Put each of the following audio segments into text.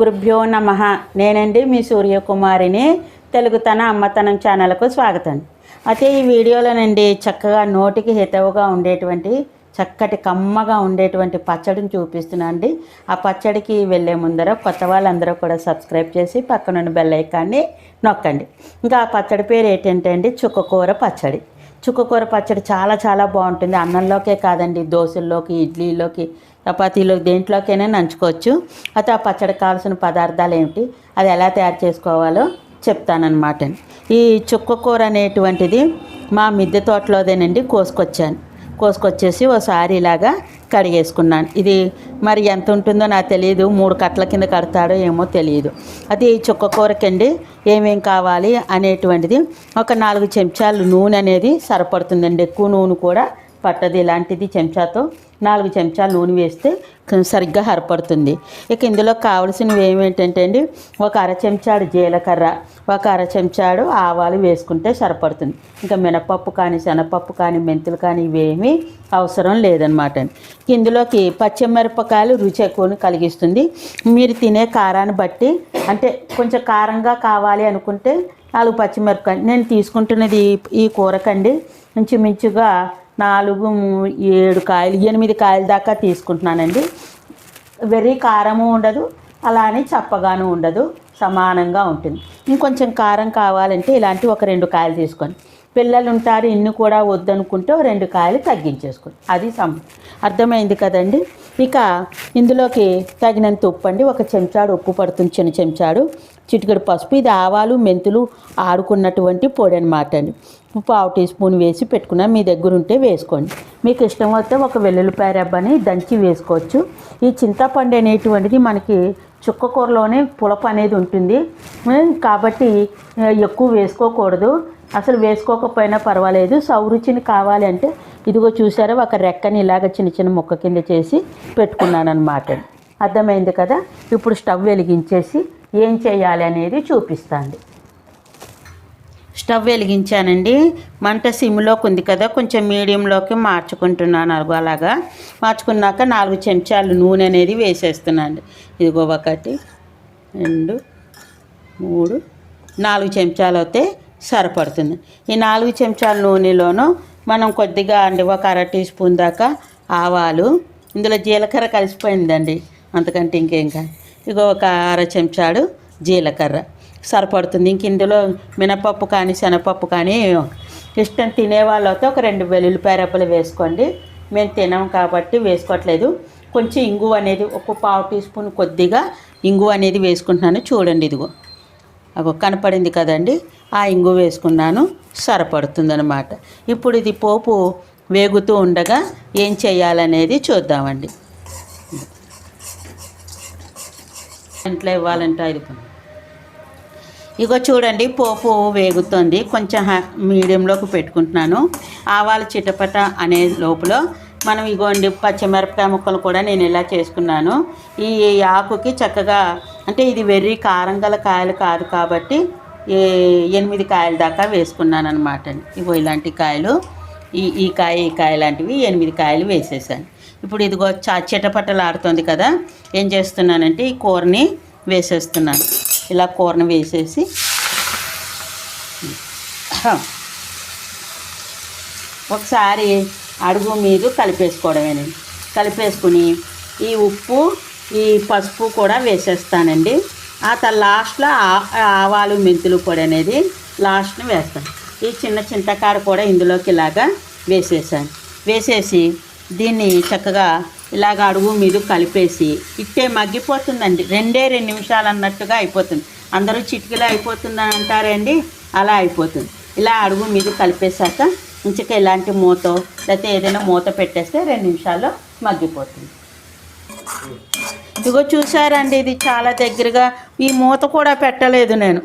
గురుభ్యో నమ. నేనండి మీ సూర్యకుమారిని తెలుగుతన అమ్మతనం ఛానల్కు స్వాగతం. అయితే ఈ వీడియోలోనండి చక్కగా నోటికి హితవుగా ఉండేటువంటి చక్కటి కమ్మగా ఉండేటువంటి పచ్చడిని చూపిస్తున్నాను అండి. ఆ పచ్చడికి వెళ్ళే ముందర కొత్త వాళ్ళందరూ కూడా సబ్స్క్రైబ్ చేసి పక్కనున్న బెల్ ఐకాన్ని నొక్కండి. ఇంకా ఆ పచ్చడి పేరు ఏంటంటే అండి చుక్కకూర పచ్చడి. చుక్కకూర పచ్చడి చాలా చాలా బాగుంటుంది. అన్నంలోకే కాదండి దోశల్లోకి ఇడ్లీలోకి చపాతీలో దేంట్లోకైనా నంచుకోవచ్చు. అయితే ఆ పచ్చడి కావాల్సిన పదార్థాలు ఏమిటి? అది ఎలా తయారు చేసుకోవాలో చెప్తానన్నమాట. ఈ చుక్కకూర అనేటువంటిది మా మిద్దె తోటలోదేనండి కోసుకొచ్చాను. కోసుకొచ్చేసి ఓసారి ఇలాగా కడిగేసుకున్నాను. ఇది మరి ఎంత ఉంటుందో నాకు తెలియదు మూడు కట్టల కింద కడతాడో ఏమో తెలియదు అది చుక్క కూరకండి ఏమేం కావాలి అనేటువంటిది ఒక నాలుగు చెంచాలు నూనె అనేది సరిపడుతుందండి. ఎక్కువ నూనె కూడా పట్టదు. ఇలాంటిది చెంచాతో నాలుగు చెంచాలు నూనె వేస్తే సరిగ్గా హరపడుతుంది. ఇక ఇందులో కావలసినవి ఏమేంటంటే అండి ఒక అర చెంచాడు జీలకర్ర ఒక అర చెంచాడు ఆవాలు వేసుకుంటే సరిపడుతుంది. ఇంకా మినపప్పు కానీ శనగపప్పు కానీ మెంతులు కానీ ఇవేమీ అవసరం లేదనమాట అండి. ఇందులోకి పచ్చిమిరపకాయలు రుచి ఎక్కువను కలిగిస్తుంది. మీరు తినే కారాన్ని బట్టి అంటే కొంచెం కారంగా కావాలి అనుకుంటే నాలుగు పచ్చిమిరపకాయలు. నేను తీసుకుంటున్నది ఈ- ఈ కూరకండి. ఇంచుమించుగా నాలుగు ఏడు కాయలు ఎనిమిది కాయల దాకా తీసుకుంటున్నానండి. వెరీ కారము ఉండదు అలానే చప్పగాను ఉండదు సమానంగా ఉంటుంది. ఇంకొంచెం కారం కావాలంటే ఇలాంటి ఒక రెండు కాయలు తీసుకోండి. పిల్లలు ఉంటారు ఇన్ని కూడా వద్దనుకుంటే రెండు కాయలు తగ్గించేసుకోండి. అది సమ అర్థమైంది కదండి? ఇక ఇందులోకి తగినంత ఉప్పు అండి. ఒక చెంచాడు ఉప్పు పడుతుంది చిన్న చెంచాడు. చిటికెడు పసుపు ఇది ఆవాలు మెంతులు ఆడుకున్నటువంటి పొడి అనమాట అండి. పావు టీ స్పూన్ వేసి పెట్టుకున్నా. మీ దగ్గర ఉంటే వేసుకోండి. మీకు ఇష్టం అయితే ఒక వెల్లుల్లిపాయ రెబ్బని దంచి వేసుకోవచ్చు. ఈ చింతపండు అనేటువంటిది మనకి చుక్క కూరలోనే పులప అనేది ఉంటుంది. కాబట్టి ఎక్కువ వేసుకోకూడదు. అసలు వేసుకోకపోయినా పర్వాలేదు. సౌరుచిని కావాలి అంటే ఇదిగో చూసారా ఒక రెక్కని ఇలాగ చిన్న చిన్న ముక్క కింద చేసి పెట్టుకున్నాను అనమాట అర్థమైంది కదా? ఇప్పుడు స్టవ్ వెలిగించేసి ఏం చేయాలి అనేది చూపిస్తాండి స్టవ్ వెలిగించానండి. మంట సిమ్లోకి ఉంది కదా కొంచెం మీడియంలోకి మార్చుకుంటున్నాను అలాగో అలాగా. మార్చుకున్నాక నాలుగు చెంచాలు నూనె అనేది వేసేస్తున్నాను. ఇదిగో ఒకటి రెండు మూడు నాలుగు చెంచాలు అయితే సరిపడుతుంది. ఈ నాలుగు చెంచాల నూనెలోనూ మనం కొద్దిగా అండి ఒక అర టీ స్పూన్ దాకా ఆవాలు ఇందులో జీలకర్ర కలిసిపోయిందండి. అంతకంటే ఇంకేం కాదు. ఇగో ఒక అర చెంచాడు జీలకర్ర. సరిపడుతుంది. ఇంక ఇందులో మినపప్పు కానీ శనగపప్పు కానీ ఇష్టం తినేవాళ్ళతో ఒక రెండు వెల్లుల్లిపాయ రెబ్బలు వేసుకోండి. మేము తినాం కాబట్టి వేసుకోవట్లేదు. కొంచెం ఇంగువ అనేది ఒక పావు టీ స్పూన్ కొద్దిగా ఇంగు అనేది వేసుకుంటున్నాను. చూడండి ఇదిగో. అగో కనపడింది కదండి. ఆ ఇంగు వేసుకున్నాను. సరిపడుతుంది అనమాట ఇప్పుడు ఇది పోపు వేగుతూ ఉండగా ఏం చేయాలనేది చూద్దామండి. ఇంట్లో ఇవ్వాలంటే ఐదు పని ఇగో చూడండి పోపు వేగుతుంది. కొంచెం మీడియంలోకి పెట్టుకుంటున్నాను. ఆవాలు చిటపట అనే లోపల మనం ఇగోండి పచ్చిమిరపకాయ ముక్కలు కూడా నేను ఇలా చేసుకున్నాను. ఈ ఆకుకి చక్కగా అంటే ఇది వెర్రి కారం గల కాయలు కాదు కాబట్టి ఈ ఎనిమిది కాయల దాకా వేసుకున్నాను అనమాట ఇగో ఇలాంటి కాయలు ఈ ఈ కాయ ఈ కాయ లాంటివి ఎనిమిది కాయలు వేసేసాను. ఇప్పుడు ఇదిగో చా చిటపటలాడుతుంది కదా ఏం చేస్తున్నానంటే ఈ కూరని వేసేస్తున్నాను. ఇలా కూరని వేసేసి. ఒకసారి అడుగు మీద కలిపేసుకోవడమేనండి. కలిపేసుకుని ఈ ఉప్పు ఈ పసుపు కూడా వేసేస్తానండి. ఆ తర్వాత లాస్ట్లో ఆవాలు మెంతులు పొడి అనేది లాస్ట్ని వేస్తాను. ఈ చిన్న చింతకాడ కూడా ఇందులోకి ఇలాగా వేసేసాను. వేసేసి దీన్ని చక్కగా ఇలాగ అడుగు మీద కలిపేసి ఇట్టే మగ్గిపోతుందండి. రెండే రెండు నిమిషాలు అన్నట్టుగా అయిపోతుంది. అందరూ చిటికలో అయిపోతుందని అంటారండి అలా అయిపోతుంది. ఇలా అడుగు మీద కలిపేశాక ఇంచక ఇలాంటి మూత లేకపోతే ఏదైనా మూత పెట్టేస్తే రెండు నిమిషాల్లో మగ్గిపోతుంది. ఇదిగో చూసారండి ఇది చాలా దగ్గరగా ఈ మూత కూడా పెట్టలేదు నేను.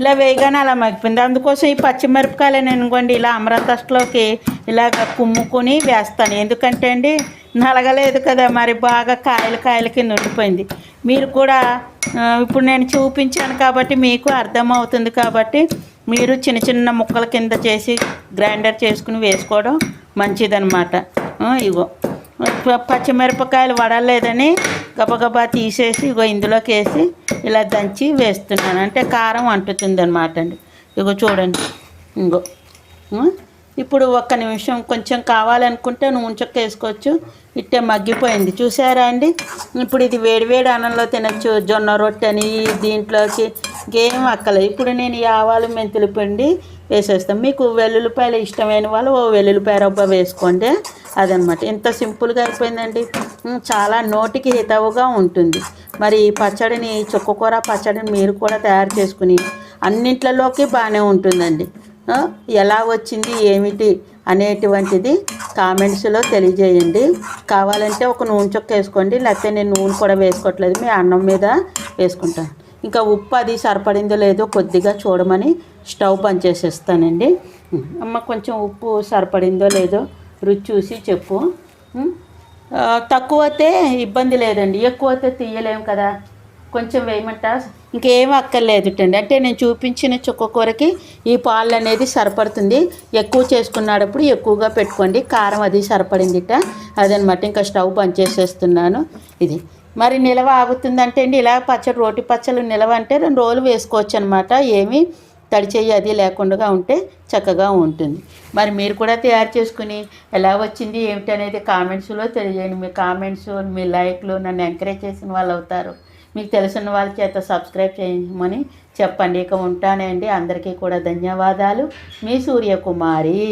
ఇలా వేయగానే అలా మగ్గిపోయింది. అందుకోసం ఈ పచ్చిమిరపకాయలు అనుకోండి ఇలా అమరతస్ట్లోకి ఇలాగ కుమ్ముకొని వేస్తాను. ఎందుకంటే అండి నలగలేదు కదా మరి బాగా కాయలు కాయల కింద ఉండిపోయింది. మీరు కూడా ఇప్పుడు నేను చూపించాను కాబట్టి మీకు అర్థమవుతుంది కాబట్టి మీరు చిన్న చిన్న ముక్కల కింద చేసి గ్రైండర్ చేసుకుని వేసుకోవడం మంచిదన్నమాట. ఇగో. పచ్చిమిరపకాయలు వడలేదని గబగబా తీసేసి ఇగో ఇందులోకి వేసి ఇలా దంచి వేస్తున్నాను. అంటే కారం అంటుతుంది అనమాట అండి. ఇగో చూడండి. ఇంగో. ఇప్పుడు ఒక్క నిమిషం కొంచెం కావాలనుకుంటే నూనె చెక్క వేసుకోవచ్చు ఇట్టే మగ్గిపోయింది. చూసారా అండి? ఇప్పుడు ఇది వేడివేడి అన్నంలో తినచ్చు. జొన్న రొట్టెని దీంట్లోకి ఇంకేం అక్కలేదు ఇప్పుడు నేను ఈ ఆవాలు మెంతులు పిండి వేసేస్తాను. మీకు వెల్లుల్లిపాయలు ఇష్టమైన వాళ్ళు ఓ వెల్లుల్లిపాయ రబ్బ వేసుకోండి. అదనమాట. ఎంత సింపుల్గా అయిపోయిందండి చాలా నోటికి హితవుగా ఉంటుంది. మరి ఈ పచ్చడిని చుక్కకూర పచ్చడిని మీరు కూడా తయారు చేసుకుని అన్నింట్లలోకి బాగానే ఉంటుందండి. ఎలా వచ్చింది ఏమిటి అనేటువంటిది కామెంట్స్లో తెలియజేయండి. కావాలంటే ఒక నూనె చొక్క వేసుకోండి లేకపోతే నేను నూనె కూడా వేసుకోవట్లేదు మీ అన్నం మీద వేసుకుంటాను. ఇంకా ఉప్పు అది సరిపడిందో లేదో కొద్దిగా చూడమని స్టవ్ బంద్ చేసేస్తానండి. అమ్మ కొంచెం ఉప్పు సరిపడిందో లేదో రుచి చూసి చెప్పు. తక్కువ అయితే ఇబ్బంది లేదండి. ఎక్కువ అయితే తీయలేము కదా. కొంచెం వేయమంట? ఇంకేం అక్కర్లేదుటండి. అంటే నేను చూపించిన చుక్క కూరకి ఈ పాలు అనేది సరిపడుతుంది. ఎక్కువ చేసుకున్నప్పుడు ఎక్కువగా పెట్టుకోండి. కారం అది సరిపడిందిట. అదనమాట. ఇంకా స్టవ్ బంద్ చేసేస్తున్నాను. ఇది. మరి నిలవ ఆగుతుందంటే అండి ఇలా పచ్చడి రోటి పచ్చళ్ళు నిలవ అంటే రెండు రోజులు వేసుకోవచ్చు అనమాట ఏమీ? తడిచేయి అది లేకుండా ఉంటే చక్కగా ఉంటుంది. మరి మీరు కూడా తయారు చేసుకుని ఎలా వచ్చింది ఏమిటి అనేది కామెంట్స్లో తెలియజేయండి. మీ కామెంట్స్ మీ లైక్లు నన్ను ఎంకరేజ్ చేసిన వాళ్ళు అవుతారు. మీకు తెలిసిన వాళ్ళ చేత సబ్స్క్రైబ్ చేయమని చెప్పండి. ఇక ఉంటానండి. అందరికీ కూడా ధన్యవాదాలు. మీ సూర్యకుమారి.